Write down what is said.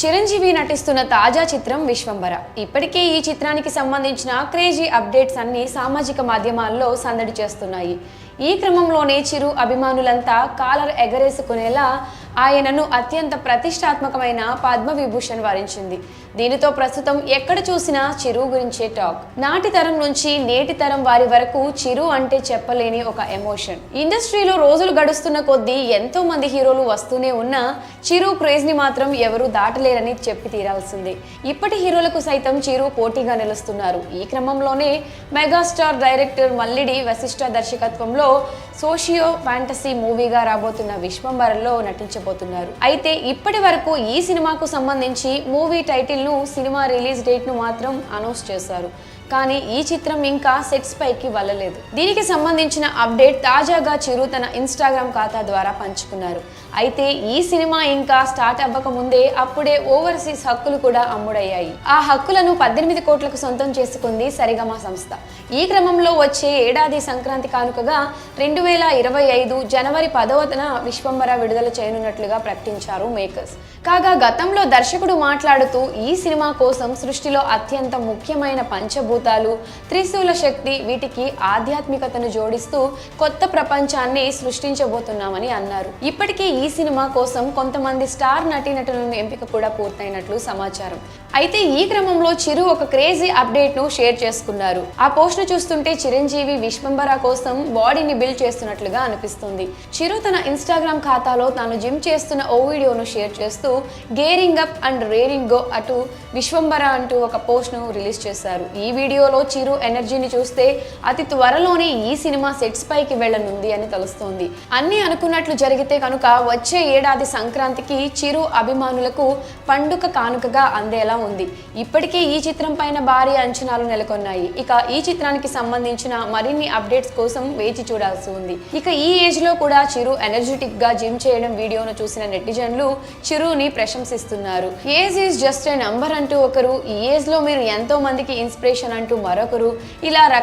చిరంజీవి నటిస్తున్న తాజా చిత్రం విశ్వంబర ఇప్పటికే ఈ చిత్రానికి సంబంధించిన క్రేజీ అప్డేట్స్ అన్ని సామాజిక మాధ్యమాల్లో సందడి చేస్తున్నాయి. ఈ క్రమంలోనే చిరు అభిమానులంతా కాలర్ ఎగరేసుకునేలా ఆయనను అత్యంత ప్రతిష్టాత్మకమైన పద్మ విభూషణ్ వరించింది. దీనితో ప్రస్తుతం ఎక్కడ చూసినా చిరు గురించే టాక్. నాటి తరం నుంచి నేటి తరం వారి వరకు చిరు అంటే చెప్పలేని ఒక ఎమోషన్. ఇండస్ట్రీలో రోజులు గడుస్తున్న కొద్దీ ఎంతో మంది హీరోలు వస్తూనే ఉన్నా చిరు క్రేజ్ని మాత్రం ఎవరూ దాటలేరని చెప్పి తీరాల్సిందే. ఇప్పటి హీరోలకు సైతం చిరు పోటీగా నిలుస్తున్నారు. ఈ క్రమంలోనే మెగాస్టార్ డైరెక్టర్ మల్లిడి వశిష్ఠ దర్శకత్వంలో సోషియో ఫ్యాంటసీ మూవీగా రాబోతున్న విశ్వంబరలో నటించబోతున్నారు. అయితే ఇప్పటి వరకు ఈ సినిమాకు సంబంధించి మూవీ టైటిల్ ను సినిమా రిలీజ్ డేట్ను మాత్రం అనౌన్స్ చేశారు. కానీ ఈ చిత్రం ఇంకా సెట్స్ పైకి వెళ్ళలేదు. దీనికి సంబంధించిన అప్డేట్ తాజాగా చిరు తన ఇన్స్టాగ్రామ్ ఖాతా ద్వారా పంచుకున్నారు. అయితే ఈ సినిమా ఇంకా స్టార్ట్ అవ్వక ముందే అప్పుడే ఓవర్సీస్ హక్కులు కూడా అమ్ముడయ్యాయి. ఆ హక్కులను పద్దెనిమిది కోట్లకు సొంతం చేసుకుంది సరిగమ సంస్థ. ఈ క్రమంలో వచ్చే ఏడాది సంక్రాంతి కానుకగా రెండు వేల ఇరవై ఐదు జనవరి పదవతన విశ్వంబర విడుదల చేయనున్నట్లుగా ప్రకటించారు మేకర్స్. కాగా గతంలో దర్శకుడు మాట్లాడుతూ ఈ సినిమా కోసం సృష్టిలో అత్యంత ముఖ్యమైన పంచభూతాలు త్రిశూల శక్తి వీటికి ఆధ్యాత్మికతను జోడిస్తూ కొత్త ప్రపంచాన్ని సృష్టించబోతున్నామని అన్నారు. ఇప్పటికే ఈ సినిమా కోసం కొంతమంది స్టార్ నటీనటులను ఎంపిక కూడా పూర్తయినట్లు సమాచారం. అయితే ఈ క్రమంలో చిరు ఒక క్రేజీ అప్డేట్ను షేర్ చేసుకున్నారు. ఆ పోస్ట్ను చూస్తుంటే చిరంజీవి విశ్వంబర కోసం బాడీని బిల్డ్ చేస్తున్నట్లుగా అనిపిస్తుంది. చిరు తన ఇన్స్టాగ్రామ్ ఖాతాలో తాను జిమ్ చేస్తున్న ఓ వీడియోను షేర్ చేస్తూ gearing up and roaring go అటు విశ్వంబర అంటూ ఒక పోస్ట్ను రిలీజ్ చేశారు. ఈ వీడియోలో చిరు ఎనర్జీని చూస్తే అతి త్వరలోనే ఈ సినిమా సెట్స్ పైకి వెళ్ళనుంది అని తెలుస్తోంది. అన్ని అనుకున్నట్లు జరిగితే కనుక వచ్చే ఏడాది సంక్రాంతికి చిరు అభిమానులకు పండుగ కానుకగా అందేలా ఉంది. ఇప్పటికే ఈ చిత్రం పైన భారీ అంచనాలు నెలకొన్నాయి. ఇక ఈ చిత్రానికి సంబంధించిన మరిన్ని అప్డేట్స్ కోసం వేచి చూడాల్సి ఉంది. ఇక ఈ ఏజ్లో కూడా చిరు ఎనర్జెటిక్గా జిమ్ చేయడం వీడియోను చూసిన నెటిజన్లు చిరుని ప్రశంసిస్తున్నారు. Age is just a number అంటూ ఒకరు ఈ ఏజ్లో మీరు ఎంతో మందికి ఇన్స్పిరేషన్ అంటూ మరొకరు ఇలా